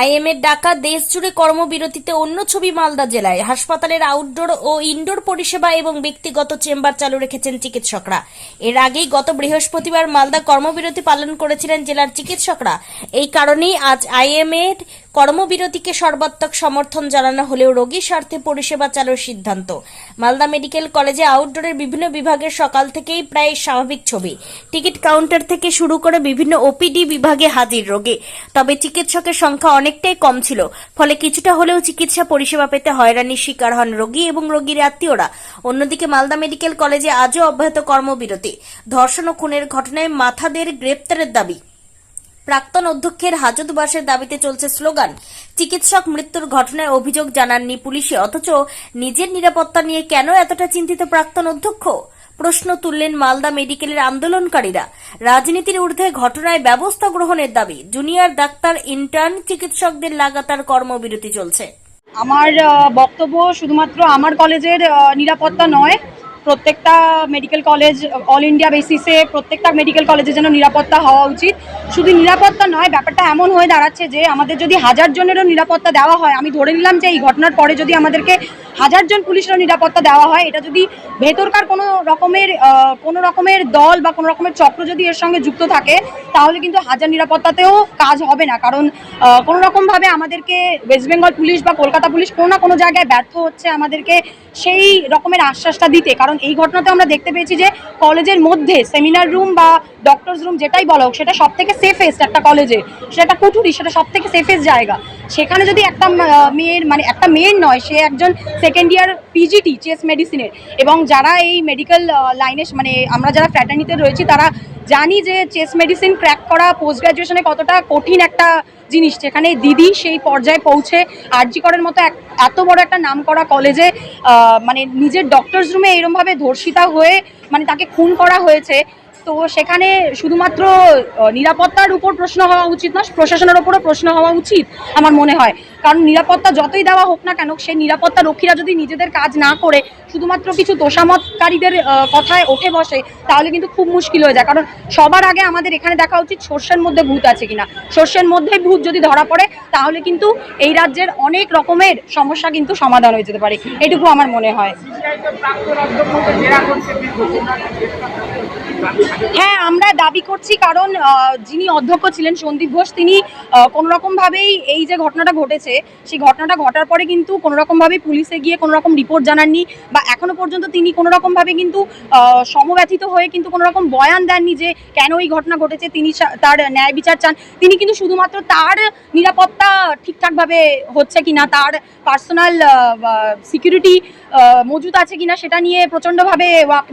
আইএমের ডাকা দেশ জুড়ে কর্মবিরতিতে অন্য ছবি মালদা জেলায়। হাসপাতালের আউটডোর ও ইনডোর পরিষেবা এবং ব্যক্তিগত চেম্বার চালু রেখেছেন চিকিৎসকরা। এর আগেই গত বৃহস্পতিবার মালদা কর্মবিরতি পালন করেছিলেন জেলার চিকিৎসকরা। এই কারণেই আজ আইএমএর কর্মবিরতিকে সর্বাত্মক সমর্থন জানানো হলেও রোগীর স্বার্থে পরিষেবা চালুর সিদ্ধান্ত। মালদা মেডিকেল কলেজে আউটডোরের বিভিন্ন বিভাগের সকাল থেকেই প্রায় স্বাভাবিক ছবি। টিকিট কাউন্টার থেকে শুরু করে বিভিন্ন ওপিডি বিভাগে হাজির রোগী। তবে চিকিৎসকের সংখ্যা অনেকটাই কম ছিল, ফলে কিছুটা হলেও চিকিৎসা পরিষেবা পেতে হয়রানির শিকার হন রোগী এবং রোগীর আত্মীয়রা। অন্যদিকে মালদা মেডিকেল কলেজে আজও অব্যাহত কর্মবিরতি। ধর্ষণ ও খুনের ঘটনায় মাথাদের গ্রেপ্তারের দাবি। প্রাক্তন অধ্যক্ষের হাজতবাসের দাবিতে চলছে স্লোগান, চিকিৎসক মৃত্যুর ঘটনায় অভিযোগ জানাননি পুলিশে, অথচ নিজের নিরাপত্তা নিয়ে কেন এতটা চিন্তিত প্রাক্তন অধ্যক্ষ? প্রশ্ন তুললেন মালদা মেডিকেলের আন্দোলনকারীরা। রাজনীতির ঊর্ধ্বে ঘটনায় ব্যবস্থা গ্রহণের দাবি, জুনিয়র ডাক্তার, ইন্টার্ন চিকিৎসকদের লাগাতার কর্মবিরতি চলছে। আমার বক্তব্য শুধুমাত্র আমার কলেজের নিরাপত্তা নয় প্রত্যেকটা মেডিকেল কলেজ অল ইন্ডিয়া বেসিসে প্রত্যেকটা মেডিকেল কলেজে যেন নিরাপত্তা হওয়া উচিত। শুধু নিরাপত্তা নয়, ব্যাপারটা এমন হয়ে দাঁড়াচ্ছে যে আমাদের যদি হাজার জনেরও নিরাপত্তা দেওয়া হয়, আমি ধরে নিলাম যে এই ঘটনার পরে যদি আমাদেরকে হাজার জন পুলিশেরও নিরাপত্তা দেওয়া হয়, এটা যদি ভেতরকার কোনো রকমের কোনো রকমের দল বা কোনো রকমের চক্র যদি এর সঙ্গে যুক্ত থাকে, তাহলে কিন্তু হাজার নিরাপত্তাতেও কাজ হবে না। কারণ কোনো রকমভাবে আমাদেরকে ওয়েস্ট বেঙ্গল পুলিশ বা কলকাতা পুলিশ কোনো না কোনো জায়গায় ব্যর্থ হচ্ছে আমাদেরকে সেই রকমের আশ্বাসটা দিতে। কারণ এই ঘটনাতে আমরা দেখতে পেয়েছি যে কলেজের মধ্যে সেমিনার রুম বা ডক্টরস রুম যেটাই বলা হোক, সেটা সব থেকে সেফেস্ট একটা কলেজে। সেটা একটা কুঠুরি সেটা সব থেকে সেফেস্ট জায়গা। সেখানে যদি একটা মেয়ের মানে একটা মেয়ের নয় সে একজন সেকেন্ড ইয়ার পিজিটি চেস মেডিসিনের এবং যারা এই মেডিকেল লাইনে মানে আমরা যারা ফ্যাটার্নিতে রয়েছি তারা জানি যে চেস মেডিসিন ক্র্যাক করা পোস্ট গ্রাজুয়েশনে কতটা কঠিন একটা জিনিস, যেখানে দিদি সেই পর্যায়ে পৌঁছে আরজি করের মতো এত বড় একটা নাম করা কলেজে মানে নিজের ডক্টরস রুমে এরমভাবে ধর্ষিতা হয়ে মানে তাকে খুন করা হয়েছে। তো সেখানে শুধুমাত্র নিরাপত্তার উপর প্রশ্ন হওয়া উচিত না প্রশাসনের ওপরও প্রশ্ন হওয়া উচিত, আমার মনে হয়। কারণ নিরাপত্তা যতই দেওয়া হোক না কেন সেই নিরাপত্তা রক্ষীরা যদি নিজেদের কাজ না করে শুধুমাত্র কিছু তোষামতকারীদের আহ, কথায় ওঠে বসে তাহলে কিন্তু খুব মুশকিল হয়ে যায়। কারণ সবার আগে আমাদের এখানে দেখা উচিত শস্যের মধ্যে ভূত আছে কিনা। শস্যের মধ্যে ভূত যদি ধরা পড়ে তাহলে কিন্তু এই রাজ্যের অনেক রকমের সমস্যা কিন্তু সমাধান হয়ে যেতে পারে। এটুকু আমার মনে হয়। হ্যাঁ আমরা দাবি করছি কারণ যিনি অধ্যক্ষ ছিলেন সন্দীপ ঘোষ তিনি আহ, কোনো রকমভাবেই এই যে ঘটনাটা ঘটেছে সেই ঘটনাটা ঘটার পরে কিন্তু কোনো রকমভাবেই পুলিশে গিয়ে কোনো রকম রিপোর্ট জানাননি বা এখনও পর্যন্ত তিনি কোনো রকমভাবে কিন্তু সমব্যথিত হয়ে কিন্তু কোনো রকম বয়ান দেননি যে কেন এই ঘটনা ঘটেছে তিনি তার ন্যায় বিচার চান। তিনি কিন্তু শুধুমাত্র তার নিরাপত্তা ঠিকঠাকভাবে হচ্ছে কিনা তার পার্সোনাল সিকিউরিটি মজুত আছে কিনা সেটা নিয়ে প্রচণ্ডভাবে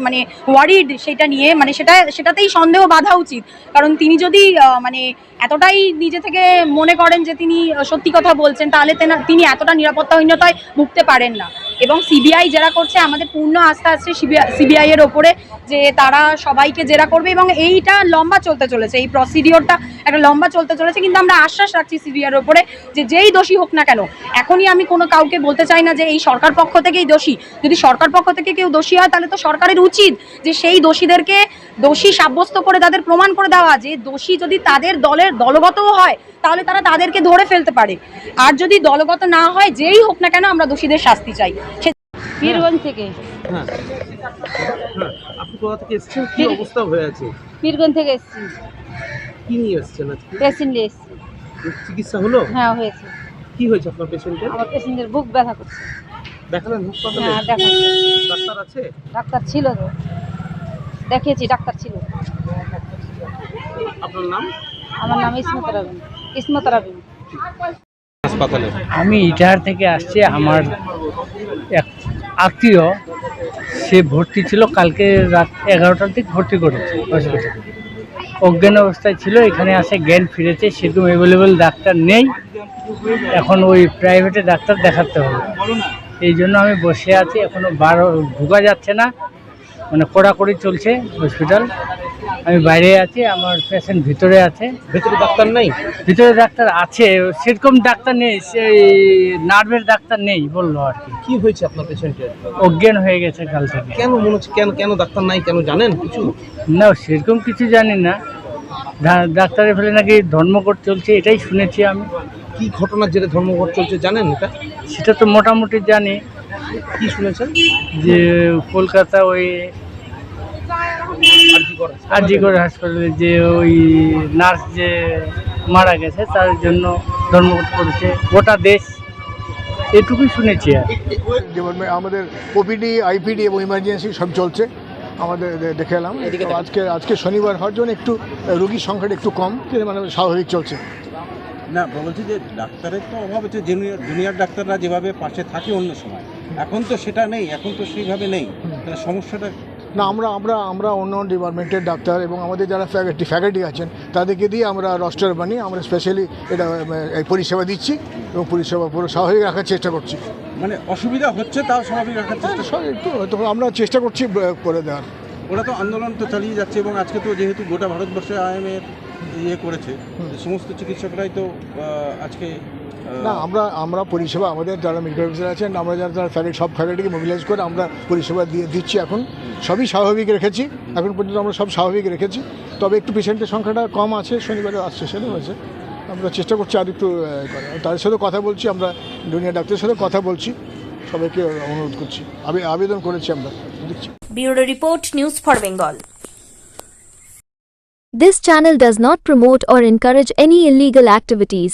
মানে ওয়ারিড সেটা নিয়ে মানে সেটা সেটাতেই সন্দেহ বাঁধা উচিত। কারণ তিনি যদি মানে এতটাই নিজে থেকে মনে করেন যে তিনি সত্যি কথা বলছেন, তাহলে তিনি এতটা নিরাপত্তাহীনতায় ভুগতে পারেন না। এবং সিবিআই জেরা করছে, আমাদের পূর্ণ আস্থা আছে সিবিআই এর ওপরে যে তারা সবাইকে জেরা করবে এবং এইটা লম্বা চলতে চলেছে, এই প্রসিডিওরটা একটা লম্বা চলতে চলেছে, কিন্তু আমরা আশ্বাস রাখছি সিবিআই এর ওপরে যে যেই দোষী হোক না কেন, এখনই আমি কোনো কাউকে বলতে চাই না যে এই সরকার পক্ষ থেকেই দোষী, যদি সরকার পক্ষ থেকে কেউ দোষী হয় তাহলে তো সরকারের উচিত যে সেই দোষীদেরকে দোষী সাব্যস্ত করে তাদের প্রমাণ করে দেওয়া, যে দোষী যদি তাদের দলের দলগতও হয় তাহলে তারা তাদেরকে ধরে ফেলতে পারে। আর যদি দলগত না হয় যেই হোক না কেন আমরা দোষীদের শাস্তি চাই। সে পীরগঞ্জ থেকে। হ্যাঁ। হ্যাঁ আপনি কোথা থেকে এসেছেন? কি অবস্থা আছে? পীরগঞ্জ থেকে এসেছি। কি নিয়ে এসেছেন আজকে? পেশেন্ট নিয়ে এসেছি। চিকিৎসা হলো? হ্যাঁ হয়েছে। কি হয়েছে আপনার পেশেন্টের আমার পেশেন্টের বুক ব্যথা করছে। দেখালেন হাসপাতালে? হ্যাঁ ডাক্তার আছে? ডাক্তার ছিল তো। দেখিয়েছি ডাক্তার ছিল। আপনার নাম? আমার নাম ইসমত রাবিন ইসমত রাবিন হাসপাতালে? আমি ইটাহার থেকে আসছি আমার এক আত্মীয় সে ভর্তি ছিল কালকে রাত এগারোটার দিক ভর্তি করেছে হসপিটালে অজ্ঞান অবস্থায় ছিল এখানে আসে জ্ঞান ফিরেছে সেরকম অ্যাভেলেবেল ডাক্তার নেই। এখন ওই প্রাইভেটে ডাক্তার দেখাতে হবে। এই জন্য আমি বসে আছি এখনও বারো ঢোকা যাচ্ছে না। মানে কড়াকড়ি চলছে হসপিটাল আমি বাইরে আছি আমার পেশেন্ট ভিতরে আছে। ভিতরে ডাক্তার নেই? ভিতরে ডাক্তার আছে সেরকম ডাক্তার নেই সেই নার্ভের ডাক্তার নেই বলল আর কি। কি হয়েছে আপনার পেশেন্টের অজ্ঞান হয়ে গেছে কাল থেকে। কেন মনে হচ্ছে কেন কেন ডাক্তার নাই? কেন জানেন কিছু? না সেরকম কিছু জানি না। ডাক্তারের ফেলে নাকি ধর্মঘট চলছে এটাই শুনেছি আমি। কি ঘটনা যেটা ধর্মঘট চলছে জানেন এটা? সেটা তো মোটামুটি জানি। কি শুনেছেন? যে কলকাতা ওই আর কি করে হাসপাতালে যে ওই নার্স যে মারা গেছে তার জন্য ধর্মঘট করেছে। গোটা দেশ এটুকুই শুনেছি আর। ডিপার্টমেন্ট আমাদের ওপিডি আইপিডি এবং ইমার্জেন্সি সব চলছে। আমাদের দেখে এলাম। তো আজকে আজকে শনিবার হওয়ার জন্য একটু রোগীর সংখ্যাটা একটু কম কিন্তু মানে স্বাভাবিক চলছে। না বলছি যে ডাক্তারের তো অভাব হচ্ছে জুনিয়র জুনিয়র ডাক্তাররা যেভাবে পাশে থাকে অন্য সময়। এখন তো সেটা নেই এখন তো সেইভাবে নেই। তাহলে সমস্যাটা না আমরা আমরা আমরা অন্য ডিপার্টমেন্টের ডাক্তার এবং আমাদের যারা ফ্যাকাল্টি ফ্যাকাল্টি আছেন তাদেরকে দিয়ে আমরা রস্টার বানিয়ে আমরা স্পেশালি এটা এই পরিষেবা দিচ্ছি এবং পরিষেবা পুরো স্বাভাবিক রাখার চেষ্টা করছি। মানে অসুবিধা হচ্ছে তাও স্বাভাবিক রাখার চেষ্টা একটু তো আমরা চেষ্টা করছি করে দেওয়ার। ওরা তো আন্দোলন তো চালিয়ে যাচ্ছে এবং আজকে তো যেহেতু গোটা ভারতবর্ষে আইএমএর ইয়ে করেছে সমস্ত চিকিৎসকরাই তো আজকে না আমরা আমরা পরিষেবা আমাদের যারা মেডিকেল অফিসার আছেন আমরা যারা যারা ফ্যাকাল্টি সব ফ্যাকাল্টিকে মোবিলাইজ করে আমরা পরিষেবা দিয়ে দিচ্ছি এখন। সবই স্বাভাবিক রেখেছি। এখন পর্যন্ত আমরা সব স্বাভাবিক রেখেছি। তবে একটু পেশেন্টের সংখ্যাটা কম আছে শনিবারে আসছে সেটা হয়েছে। আমরা চেষ্টা করছি আর একটু তাদের সাথে কথা বলছি আমরা জুনিয়র ডাক্তারের সাথে কথা বলছি। সবাইকে অনুরোধ করছি। আবে আবেদন করেছি আমরা দিচ্ছি bureau report news for Bengal. This channel does not promote or encourage any illegal activities.